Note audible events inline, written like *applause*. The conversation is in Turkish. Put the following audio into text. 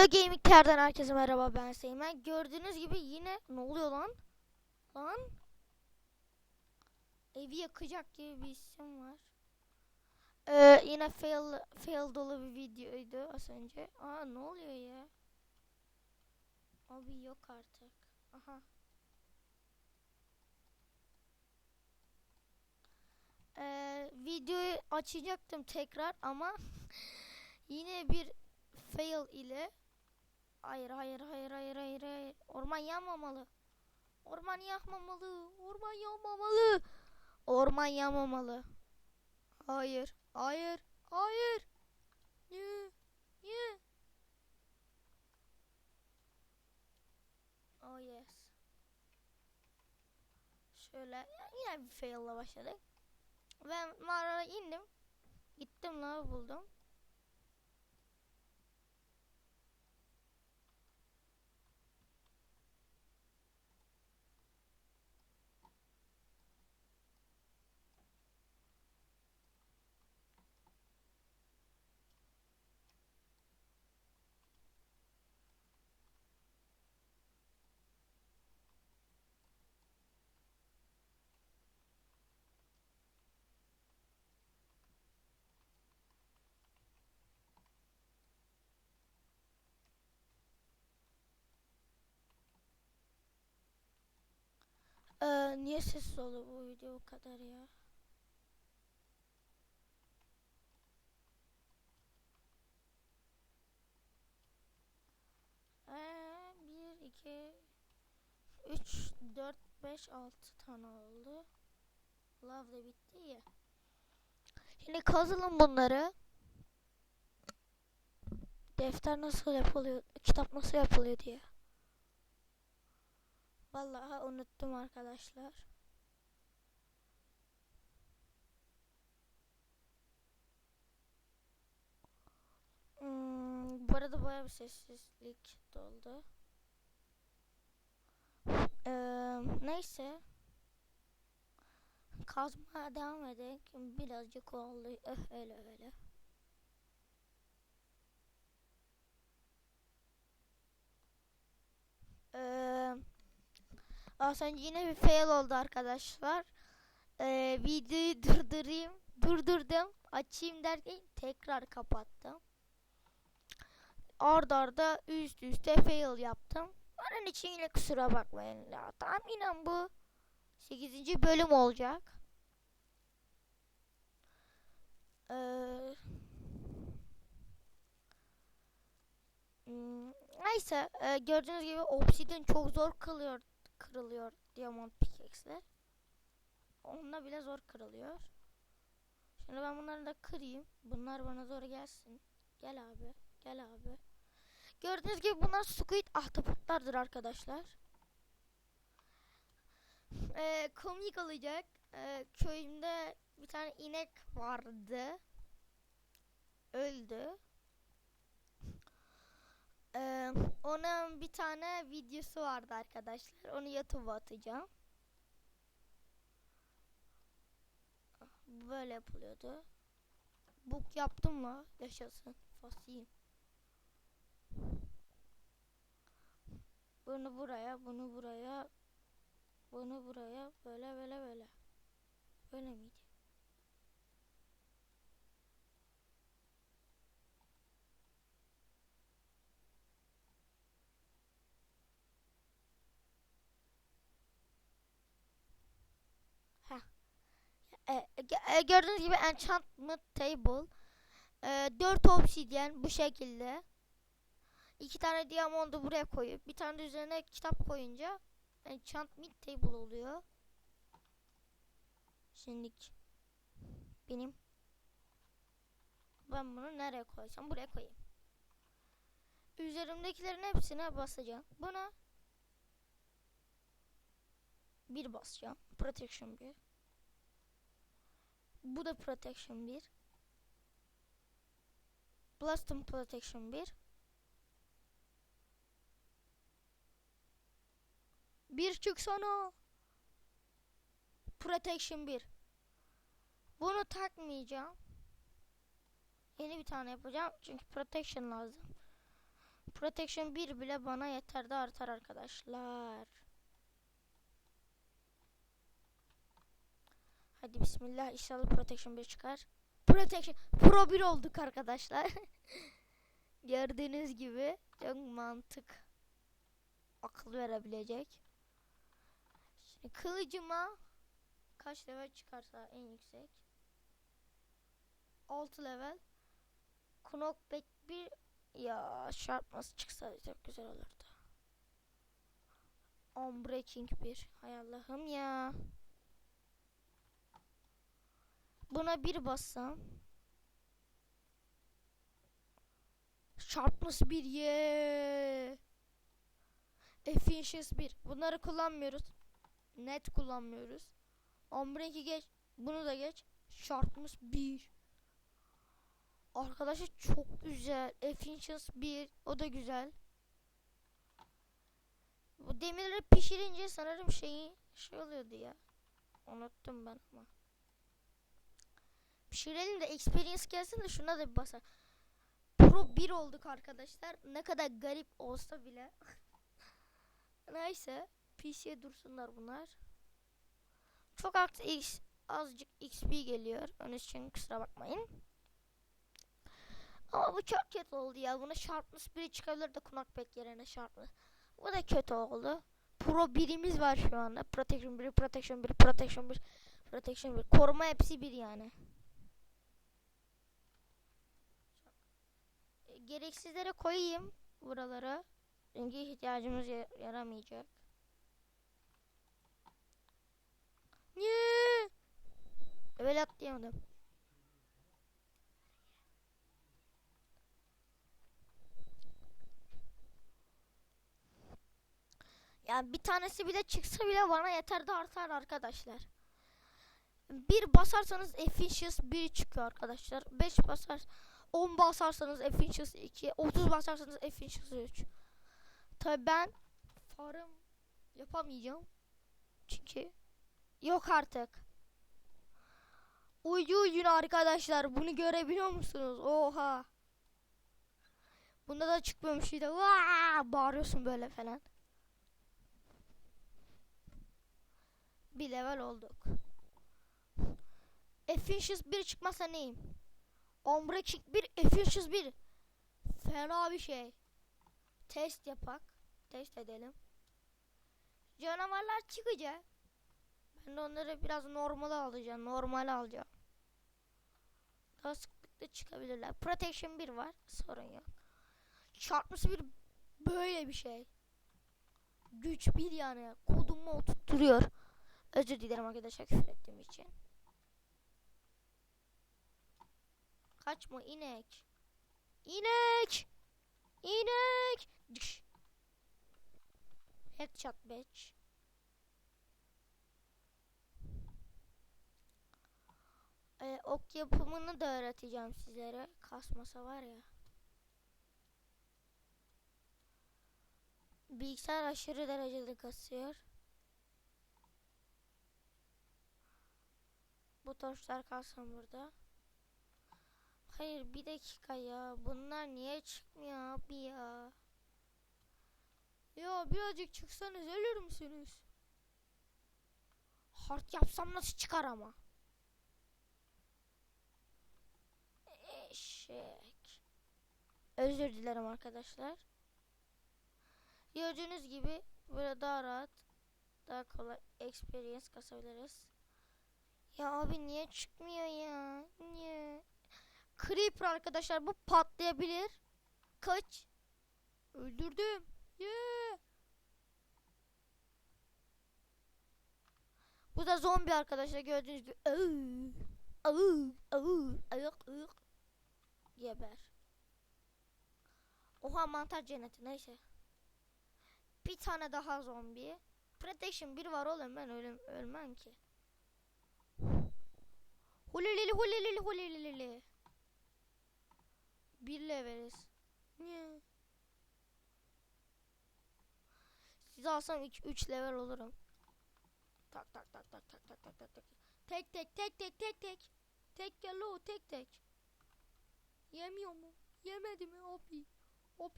Leo Gaming herkese merhaba ben Seymen. Gördüğünüz gibi yine ne oluyor lan? Lan? Evi yakacak gibi bir isim var. Ee, yine fail fail dolu bir videoydu az önce. Aa ne oluyor ya? Abi yok artık. Aha. Ee, videoyu açacaktım tekrar ama *laughs* yine bir fail ile hayır hayır hayır hayır hayır hayır orman yanmamalı orman yanmamalı orman yanmamalı orman yanmamalı hayır hayır hayır Niye? Niye? Oh yes. Şöyle yine bir fail ile başladık. Ben mağaraya indim. Gittim lava buldum. Ee, niye sessiz oldu bu video bu kadar ya? Ee, 1, 2, 3, 4, 5, 6 tane oldu. Love da bitti ya. Şimdi kazalım bunları. Defter nasıl yapılıyor, kitap nasıl yapılıyor diye. Vallahi unuttum arkadaşlar. Hmm, bu arada bayağı bir sessizlik doldu. Ee, neyse. Kazmaya devam edelim. Birazcık oldu. Eh, öyle öyle. Ee, az önce yine bir fail oldu arkadaşlar. Ee, videoyu *laughs* durdurayım. Durdurdum. Açayım derken tekrar kapattım. Arda arda üst üste fail yaptım. Onun için yine kusura bakmayın. Ya, tahminen bu 8. bölüm olacak. Ee, hmm, neyse e, gördüğünüz gibi obsidian çok zor kırılıyor kırılıyor diamond pickaxe'le. Onunla bile zor kırılıyor. Şimdi ben bunları da kırayım. Bunlar bana zor gelsin. Gel abi. Gel abi. Gördüğünüz gibi bunlar squid ahtapotlardır arkadaşlar. Ee, komik olacak. Ee, köyümde bir tane inek vardı. Öldü. Onun bir tane videosu vardı arkadaşlar. Onu YouTube'a atacağım. Böyle yapılıyordu. Book yaptım mı? Yaşasın. Fasiyim. Bunu buraya, bunu buraya, bunu buraya, böyle böyle böyle. Böyle miydi? E, e, gördüğünüz gibi enchantment table. E, 4 obsidian bu şekilde. İki tane diamondu buraya koyup bir tane de üzerine kitap koyunca enchantment table oluyor. Şimdi benim ben bunu nereye koysam buraya koyayım. Üzerimdekilerin hepsine basacağım. Buna bir basacağım. Protection 1. Bu da Protection 1. Blossom Protection 1. Bir çık sana. Protection 1. Bunu takmayacağım. Yeni bir tane yapacağım. Çünkü protection lazım. Protection 1 bile bana yeter de artar arkadaşlar. Hadi bismillah inşallah Protection 1 çıkar. Protection Pro 1 olduk arkadaşlar. *laughs* Gördüğünüz gibi çok mantık akıl verebilecek. Şimdi kılıcıma kaç level çıkarsa en yüksek. 6 level. Knockback bir ya şart nasıl çıksa çok güzel olurdu. Unbreaking bir. Hay Allah'ım ya. Buna bir bassam. Sharpness bir ye. Efficiency bir. Bunları kullanmıyoruz. Net kullanmıyoruz. Unbreak'i geç. Bunu da geç. Sharpness bir. Arkadaşlar çok güzel. Efficiency 1. O da güzel. Bu demirleri pişirince sanırım şeyi şey oluyordu ya. Unuttum ben ama. Pişirelim de experience gelsin de şuna da bir basar. Pro 1 olduk arkadaşlar. Ne kadar garip olsa bile. *laughs* Neyse. PC'ye dursunlar bunlar. Çok az X, azıcık XP geliyor. Onun için kusura bakmayın. Ama bu çok kötü oldu ya. Buna sharpness 1 çıkabilir de knockback yerine sharpness. Bu da kötü oldu. Pro birimiz var şu anda. Protection 1, Protection 1, Protection 1, Protection 1. Koruma hepsi bir yani. E, Gereksizlere koyayım buralara. Çünkü ihtiyacımız ya- yaramayacak. Niye? Böyle atlayamadım. Yani bir tanesi bile çıksa bile bana yeter de artar arkadaşlar. Bir basarsanız efficiency 1 çıkıyor arkadaşlar. 5 basar 10 basarsanız efficiency 2, 30 basarsanız efficiency 3. Tabi ben farm yapamayacağım. Çünkü yok artık. Uyu uyun arkadaşlar. Bunu görebiliyor musunuz? Oha. Bunda da çıkmıyormuş bir de. Vaa! Bağırıyorsun böyle falan. Bir level olduk. Efficiency 1 çıkmazsa neyim? Ombre kick 1, Efficiency 1. Fena bir şey. Test yapak. Test edelim. Canavarlar çıkacak. Ben de onları biraz normale alacağım. Normal alacağım. Daha sıklıkla çıkabilirler. Protection 1 var. Sorun yok. Çarpması bir böyle bir şey. Güç bir yani. Kodumu oturtturuyor. Özür dilerim arkadaşlar küfür ettiğim için. Kaçma inek. İnek. İnek. Dış. Headshot bitch. Ee, ok yapımını da öğreteceğim sizlere. Kasmasa var ya. Bilgisayar aşırı derecede kasıyor. Bu torçlar kalsın burada. Hayır bir dakika ya. Bunlar niye çıkmıyor abi ya? Ya birazcık çıksanız ölür müsünüz? Hard yapsam nasıl çıkar ama? Eşek. Özür dilerim arkadaşlar. Gördüğünüz gibi böyle daha rahat, daha kolay experience kasabiliriz. Ya abi niye çıkmıyor ya? Niye? Creeper arkadaşlar bu patlayabilir. Kaç. Öldürdüm. Yeah. Bu da zombi arkadaşlar gördüğünüz gibi. Ağı, ayak, ayak. Geber. Oha mantar cenneti neyse. Bir tane daha zombi. Protection bir var oğlum ben ölüm, ölmem ki. Hulilili hulilili hulilili. Bir leveliz. Niye? Size alsam 3 level olurum. Tak tak tak tak tak tak tak tak tak. Tek tek tek tek tek tek. Tek gel o tek tek. Yemiyor mu? Yemedi mi abi?